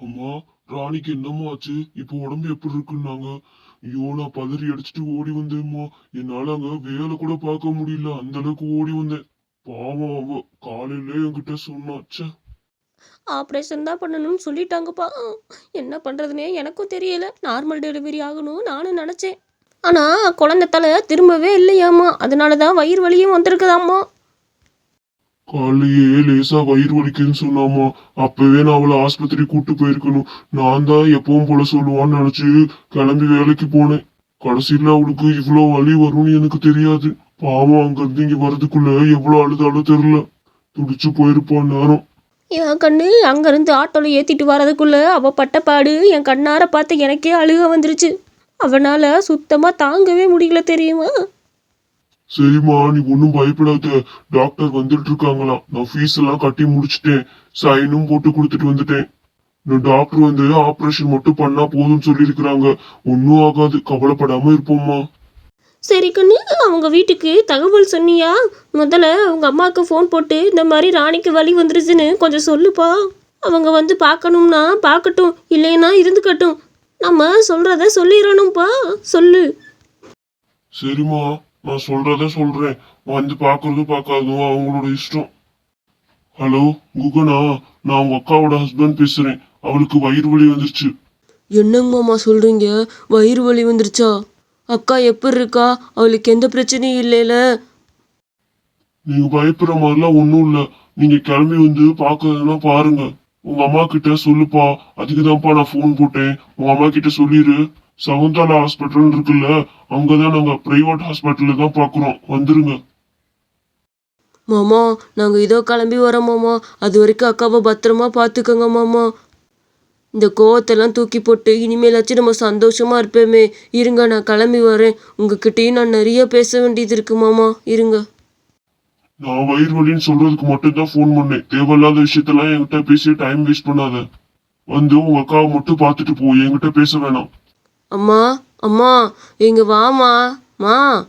அம்மா ராணிக்கு என்னம்மா ஆச்சு? இப்போ உடம்பு எப்படி இருக்குன்னாங்க? ஐயோ நான் பதறி அடிச்சுட்டு ஓடி வந்தேம்மா. என்னால அங்க வேலை கூட பார்க்க முடியல. அந்த அளவுக்கு ஓடி வந்தேன். பாவம் அவ. காலையில என்கிட்ட சொன்னாச்ச ஆப்ரேஷன் தான் பண்ணணும்னு சொல்லிட்டாங்கப்பா. என்ன பண்ணுறதுனே எனக்கும் தெரியல. நார்மல் டெலிவரி ஆகணும் நானும் நினச்சேன். ஆனால் குழந்தை தலை திரும்பவே இல்லையாம்மா. அதனால தான் வயிறு வலியும் வந்திருக்குதாம்மா. காலையே லேசா வயிறு வலிக்குதுன்னு சொன்னாமா. அப்பவே நான் அவளை ஆஸ்பத்திரி கூட்டு போயிருக்கணும். நான் தான் எப்பவும் போல சொல்லுவான்னு நினைச்சு கிளம்பி வேலைக்கு போனேன். கடைசியில அவளுக்கு இவ்வளோ வலி வரும்னு எனக்கு தெரியாது. பாவம் அங்கிருந்து இங்க வர்றதுக்குள்ள எவ்வளோ அழுதாலும் தெரியல. துடிச்சு போயிருப்பான் நேரம். என் கண்ணு அங்கேருந்து ஆட்டோவில் ஏற்றிட்டு வரதுக்குள்ளே அவள் பட்டப்பாடு என் கண்ணார பார்த்து எனக்கே அழுக வந்துருச்சு. அவனால் சுத்தமாக தாங்கவே முடியல தெரியுமா? சரிம்மா நீ ஒன்றும் பயப்படாத. டாக்டர் வந்துட்டு இருக்காங்களாம். நான் ஃபீஸ் எல்லாம் கட்டி முடிச்சிட்டேன். சைனும் போட்டு கொடுத்துட்டு வந்துட்டேன். இந்த டாக்டர் வந்து ஆபரேஷன் மட்டும் பண்ணா போதும்னு சொல்லியிருக்கிறாங்க. ஒன்றும் ஆகாது. கவலைப்படாம இருப்போம்மா. சரி கண்ணு அவங்க வீட்டுக்கு தகவல் சொன்னியா? முதல்ல அவங்க அம்மாவுக்கு ஃபோன் போட்டு இந்த மாதிரி ராணிக்கு வலி வந்துருச்சுன்னு கொஞ்சம் சொல்லுப்பா. அவங்க வந்து பார்க்கணும்னா பார்க்கட்டும் இல்லைன்னா இருந்துக்கட்டும். நம்ம சொல்கிறத சொல்லிடணும்ப்பா சொல்லு. சரிம்மா. நான் சொல்றத சொல்றேன். வந்து பாக்குறது பார்க்காதும் அவங்களோட இஷ்டம். ஹலோ குகனா நான் உங்க அக்காவோட ஹஸ்பண்ட் பேசுறேன். அவளுக்கு வயிறு வலி வந்துருச்சு. என்னங்க மாமா சொல்கிறீங்க வயிறு வலி வந்துருச்சா? அக்கா எப்படி இருக்கா? அவளுக்கு எந்த பிரச்சனையும் இல்லைல. நீங்க பயப்படுற மாதிரிலாம் ஒண்ணும் இல்ல. நீங்க கிளம்பி வந்து பாக்குறதுன்னா பாருங்க. உங்க அம்மா கிட்ட சொல்லுப்பா. அதுக்குதான்ப்பா நான் ஃபோன் போட்டேன். உங்க அம்மா கிட்ட சொல்லிரு. சகுந்தலா ஹாஸ்பிட்டல் இருக்குல்ல அங்கதான் நாங்க பிரைவேட் ஹாஸ்பிட்டல்ல தான் பாக்குறோம். வந்துருங்க. மாமா நாங்கள் இதோ கிளம்பி வரோம் மாமா. அது வரைக்கும் அக்காவை பத்திரமா பார்த்துக்கோங்க மாமா. இந்த கோவத்தெல்லாம் தூக்கி போட்டு இனிமேலாச்சும் நம்ம சந்தோஷமா இருப்பேமே. இருங்க நான் கிளம்பி வரேன். உங்ககிட்டயும் நான் நிறைய பேச வேண்டியது இருக்கு மாமா. இருங்க. நான் வயிறு வலின்னு சொல்றதுக்கு மட்டும்தான் ஃபோன் பண்ணேன். தேவையில்லாத விஷயத்தெல்லாம் என்கிட்ட பேசி டைம் வேஸ்ட் பண்ணாத. வந்து உங்க அக்காவை மட்டும் பார்த்துட்டு போ. என்கிட்ட பேச வேணாம். அம்மா அம்மா இங்க வாமா மா.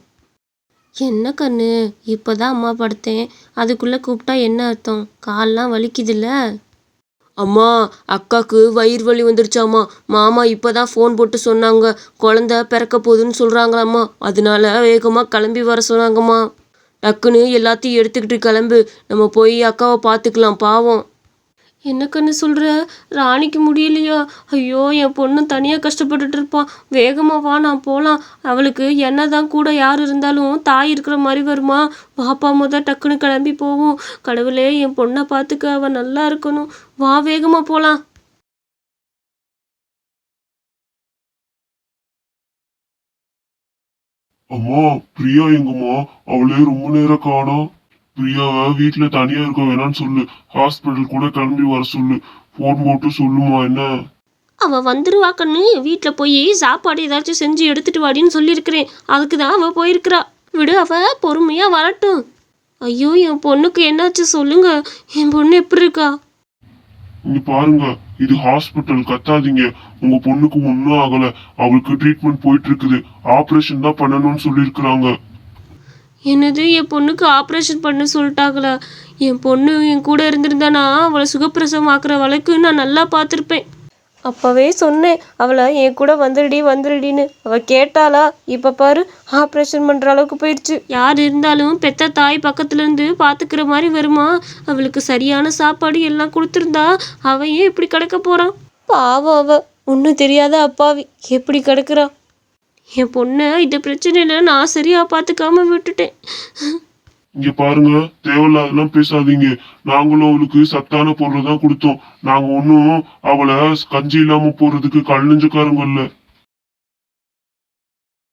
என்ன கண்ணு? இப்போதான் அம்மா படுத்தேன். அதுக்குள்ளே கூப்பிட்டா என்ன அர்த்தம்? கால்லாம் வலிக்குதுல்ல. அம்மா அக்காவுக்கு வயிறு வலி வந்துருச்சாம்மா. மாமா இப்போ தான் ஃபோன் போட்டு சொன்னாங்க. குழந்த பிறக்க போகுதுன்னு சொல்கிறாங்களாம்மா அதனால வேகமாக கிளம்பி வர சொன்னாங்கம்மா. டக்குன்னு எல்லாத்தையும் எடுத்துக்கிட்டு கிளம்பு. நம்ம போய் அக்காவை பார்த்துக்கலாம் பாவம். என்ன கண்ணு சொல்கிற ராணிக்கு முடியலையா? ஐயோ என் பொண்ணு தனியாக கஷ்டப்பட்டுட்டு இருப்பான் வேகமாக வா நான் போகலாம் அவளுக்கு என்னதான் கூட யார் இருந்தாலும் தாய் இருக்கிற மாதிரி வருமா? வாப்பா முத டக்குன்னு கிளம்பி போவோம். கடவுளே என் பொண்ணை பார்த்துக்க அவள் நல்லா இருக்கணும். வா வேகமாக போகலாம் அம்மா பிரியா எங்கம்மா? அவளே ரொம்ப நேரம் காணோம். பிரியாவை வீட்டுல தனியா இருக்க வேணாம்னு சொல்லு. ஹாஸ்பிட்டல் கூட கிளம்பி வர சொல்லு. ஃபோன் போட்டு சொல்லுமா என்ன? அவள் வந்துருவா கண்ணு. வீட்டில் போய் சாப்பாடு ஏதாச்சும் செஞ்சு எடுத்துட்டு வாடின்னு சொல்லியிருக்கிறேன். அதுக்கு தான் அவள் போயிருக்கிறா. விடு அவள் பொறுமையாக வரட்டும். ஐயோ என் பொண்ணுக்கு என்னாச்சு சொல்லுங்க. என் பொண்ணு எப்படி இருக்கா? இங்க பாருங்க. இது ஹாஸ்பிட்டல் கத்தாதீங்க. உங்க பொண்ணுக்கு ஒன்றும் ஆகல. அவளுக்கு ட்ரீட்மெண்ட் போயிட்டு இருக்குது. ஆபரேஷன் தான் பண்ணணும்னு சொல்லியிருக்கிறாங்க. என்னது என் பொண்ணுக்கு ஆப்ரேஷன் பண்ண சொல்லிட்டாங்களா? என் பொண்ணு என் கூட இருந்திருந்தானா அவளை சுகப்பிரசவம் ஆக்குற வழக்கு நான் நல்லா பார்த்துருப்பேன். அப்போவே சொன்னேன் அவளை என் கூட வந்துடுடி வந்துடுடின்னு அவள் கேட்டாளா இப்போ பாரு ஆப்ரேஷன் பண்ணுற அளவுக்கு போயிடுச்சு யார் இருந்தாலும் பெத்த தாய் பக்கத்துலேருந்து பார்த்துக்கிற மாதிரி வருமா? அவளுக்கு சரியான சாப்பாடு எல்லாம் கொடுத்துருந்தா அவன் ஏன் இப்படி கிடக்க போகிறான் பாவம் அவ ஒன்றும் தெரியாத அப்பாவி எப்படி கிடக்குறான் என் பொண்ணை இந்த பிரச்சனையில நான் சரியா பார்த்துக்காம விட்டுட்டேன். இங்க பாருங்க தேவையில்லாதெல்லாம் பேசாதீங்க. நாங்களும் அவளுக்கு சத்தான பொருள் தான் கொடுத்தோம். நாங்க ஒன்றும் அவளை கஞ்சி இல்லாம போறதுக்கு கல் நெஞ்சுக்காரங்க இல்லை.